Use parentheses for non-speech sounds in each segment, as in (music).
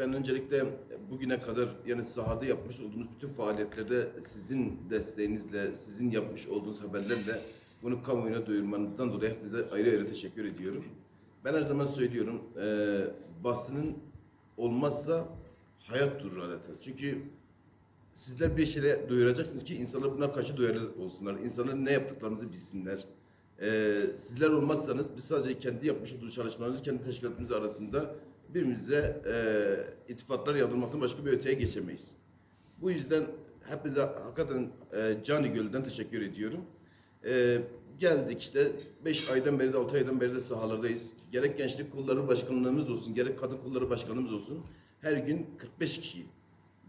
Ben öncelikle bugüne kadar yani sahada yapmış olduğunuz bütün faaliyetlerde sizin desteğinizle, sizin yapmış olduğunuz haberlerle bunu kamuoyuna duyurmanızdan dolayı hepinize ayrı ayrı teşekkür ediyorum. Ben her zaman söylüyorum, eee basının olmazsa hayat durur adeta. Çünkü sizler bir şeyle duyuracaksınız ki insanlar buna karşı duyarlı olsunlar. İnsanlar ne yaptıklarımızı bilsinler. Ee, sizler olmazsanız biz sadece kendi yapmış olduğumuz çalışmalarımız, kendi teşkilatımız arasında birbirimize e, ittifaklar yardırmaktan başka bir öteye geçemeyiz. Bu yüzden hepinize hakikaten e, Cani Gölü'den teşekkür ediyorum. E, geldik işte 5 aydan beri de 6 aydan beri de sahalardayız. Gerek gençlik kolları başkanlığımız olsun, gerek kadın kolları başkanlığımız olsun. Her gün 45 kişi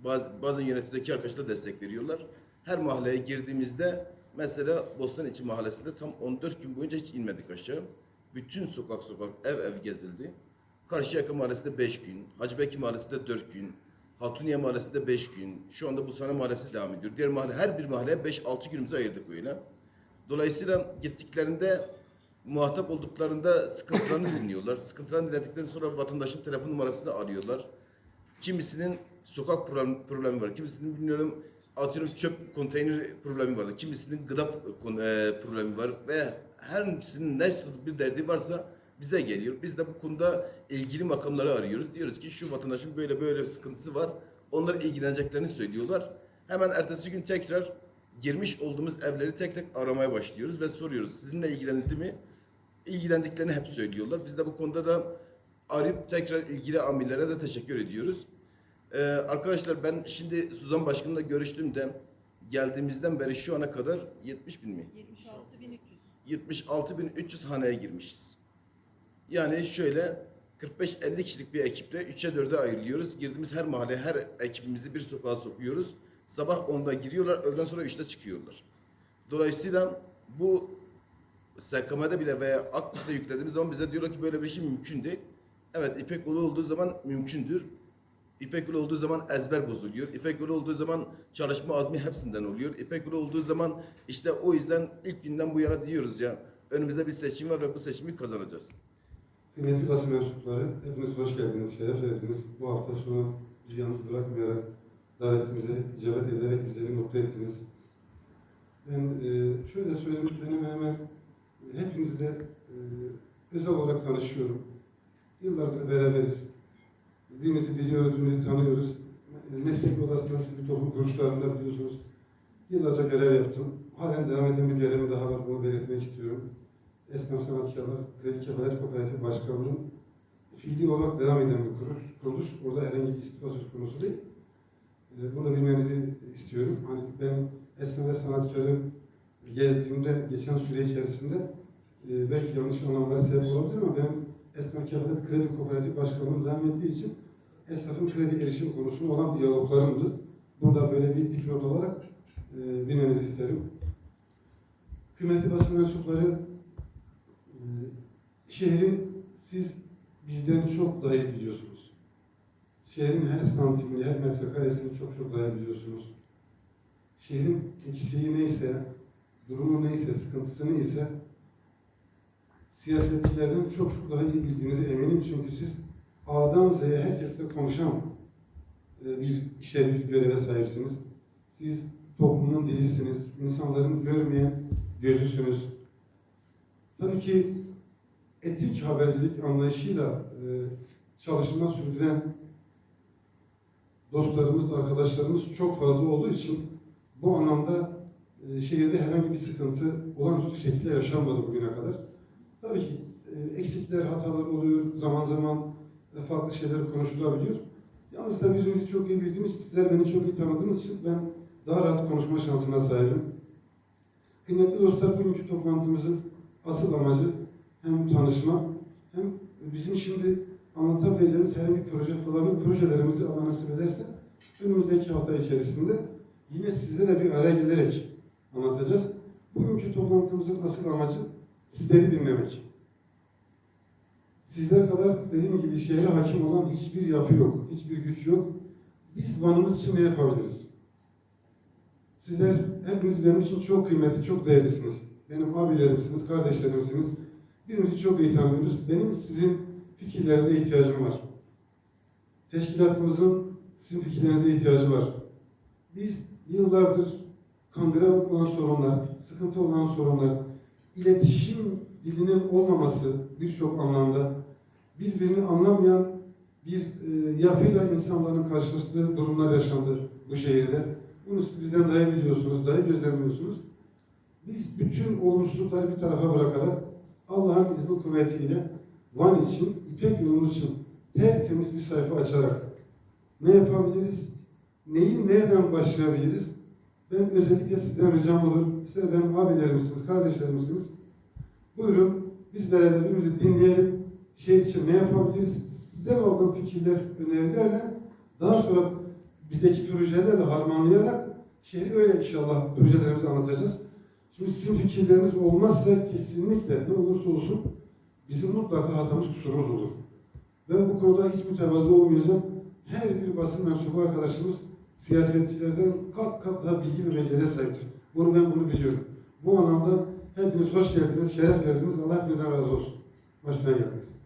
Baz, bazen yönetimdeki arkadaşlar destek veriyorlar. Her mahalleye girdiğimizde mesela Bostanici mahallesinde tam 14 gün boyunca hiç inmedik aşağı. Bütün sokak sokak ev ev gezildi. Karşıyaka mahallesinde 5 gün, Hacıbeki mahallesinde 4 gün, Hatuniye mahallesinde 5 gün, şu anda Busana mahallesi devam ediyor. Diğer mahalle, her bir mahalleye 5-6 günümüzü ayırdık böyle. Dolayısıyla gittiklerinde muhatap olduklarında sıkıntılarını (coughs) dinliyorlar. Sıkıntılarını dinledikten sonra vatandaşın telefon numarasını arıyorlar. Kimisinin sokak problem- problemi var. Kimisinin bilmiyorum atıyorum çöp konteyner problemi vardı. Kimisinin gıda e, problemi var ve her birisinin ne bir derdi varsa bize geliyor. Biz de bu konuda ilgili makamları arıyoruz. Diyoruz ki şu vatandaşın böyle böyle sıkıntısı var. Onlar ilgileneceklerini söylüyorlar. Hemen ertesi gün tekrar girmiş olduğumuz evleri tek tek aramaya başlıyoruz ve soruyoruz. Sizinle ilgilendi mi? İlgilendiklerini hep söylüyorlar. Biz de bu konuda da arayıp tekrar ilgili amirlere de teşekkür ediyoruz. Ee, arkadaşlar ben şimdi Suzan Başkan'la görüştüğümde geldiğimizden beri şu ana kadar 70 bin mi? 76.300. 76.300 haneye girmişiz. Yani şöyle 45-50 kişilik bir ekiple 3'e 4'e ayrılıyoruz. Girdiğimiz her mahalle, her ekibimizi bir sokağa sokuyoruz. Sabah 10'da giriyorlar, öğleden sonra 3'te çıkıyorlar. Dolayısıyla bu SKM'de bile veya Akbis'e yüklediğimiz zaman bize diyorlar ki böyle bir şey mümkün değil. Evet İpek yolu olduğu zaman mümkündür. İpek yolu olduğu zaman ezber bozuluyor. İpek yolu olduğu zaman çalışma azmi hepsinden oluyor. İpek yolu olduğu zaman işte o yüzden ilk günden bu yana diyoruz ya önümüzde bir seçim var ve bu seçimi kazanacağız. Kıymetli basın mensupları, hepiniz hoş geldiniz, şeref verdiniz. Bu hafta sonu bizi yalnız bırakmayarak davetimize icabet ederek bizleri mutlu ettiniz. Ben e, şöyle söyleyeyim, ben hemen hepinizle e, özel olarak tanışıyorum. Yıllardır beraberiz. Birinizi biliyoruz, birinizi tanıyoruz. Meslek odasında sivil toplum kuruluşlarında biliyorsunuz. Yıllarca görev yaptım. Halen devam eden bir görevim daha var, bunu belirtmek istiyorum. Esnaf Sanatkarlar Kredi Kefalet Kooperatif Başkanlığı fiili olarak devam eden bir kuruluş. kuruluş. Orada herhangi bir istifa söz konusu değil. Ee, Bunu bilmenizi istiyorum. Hani ben esnaf ve sanatkarı gezdiğimde geçen süre içerisinde e, belki yanlış anlamalara sebep olabilir ama benim Esnaf Kefalet Kredi Kooperatif Başkanlığı'nın devam ettiği için esnafın kredi erişim konusunda olan diyaloglarımdı. Bunu da böyle bir dipnot olarak e, bilmenizi isterim. Kıymetli basın mensupları, Şehri siz bizden çok daha iyi biliyorsunuz. Şehrin her santimini, her metrekaresini çok çok daha iyi biliyorsunuz. Şehrin eksiği neyse, durumu neyse, sıkıntısı neyse siyasetçilerden çok çok daha iyi bildiğinize eminim. Çünkü siz A'dan Z'ye herkesle konuşan e, bir işe, bir göreve sahipsiniz. Siz toplumun dilisiniz, insanların görmeyen gözüsünüz. Tabii ki etik habercilik anlayışıyla e, çalışma sürdüren dostlarımız, arkadaşlarımız çok fazla olduğu için bu anlamda e, şehirde herhangi bir sıkıntı olağanüstü şekilde yaşanmadı bugüne kadar. Tabii ki e, eksikler, hatalar oluyor, zaman zaman e, farklı şeyler konuşulabiliyor. Yalnız tabii birbirimizi çok iyi bildiğimiz, sizler beni çok iyi tanıdığınız için ben daha rahat konuşma şansına sahibim. Kıymetli dostlar, bugünkü toplantımızın asıl amacı hem tanışma hem bizim şimdi anlatabileceğimiz herhangi bir proje falan. Projelerimizi Allah nasip ederse önümüzdeki hafta içerisinde yine sizlere bir araya gelerek anlatacağız. Bugünkü toplantımızın asıl amacı sizleri dinlemek. Sizler kadar dediğim gibi şehre hakim olan hiçbir yapı yok, hiçbir güç yok. Biz Van'ımız için ne yapabiliriz? Sizler hepiniz benim için çok kıymetli, çok değerlisiniz. Benim abilerimsiniz, kardeşlerimsiniz. Birbirimizi çok iyi tanıyoruz. Benim sizin fikirlerinize ihtiyacım var. teşkilatımızın sizin fikirlerinize ihtiyacı var. Biz yıllardır kangre olan sorunlar, sıkıntı olan sorunlar, iletişim dilinin olmaması birçok anlamda birbirini anlamayan bir e, yapıyla insanların karşılaştığı durumlar yaşandı bu şehirde. Bunu siz bizden daha iyi biliyorsunuz, daha gözlemliyorsunuz. Biz bütün olumsuzlukları bir tarafa bırakarak Allah'ın izni kuvvetiyle Van için, İpek yolumuz için tertemiz bir sayfa açarak ne yapabiliriz? Neyi nereden başlayabiliriz? Ben özellikle sizden ricam olur. Sizler benim abilerimsiniz, kardeşlerimsiniz. Buyurun bizlere birbirimizi dinleyelim. Şehir için ne yapabiliriz? Sizden aldığım fikirler, önerilerle daha sonra bizdeki projelerle harmanlayarak şehri öyle inşallah projelerimizi anlatacağız. Şimdi sizin fikirleriniz olmazsa kesinlikle ne olursa olsun bizim mutlaka hatamız kusurumuz olur. Ben bu konuda hiç mütevazı olmayacağım. Her bir basın mensubu arkadaşımız siyasetçilerden kat kat daha bilgi ve beceriye sahiptir. Bunu ben bunu biliyorum. Bu anlamda hepiniz hoş geldiniz, şeref verdiniz. Allah hepinizden razı olsun. Başına geldiniz.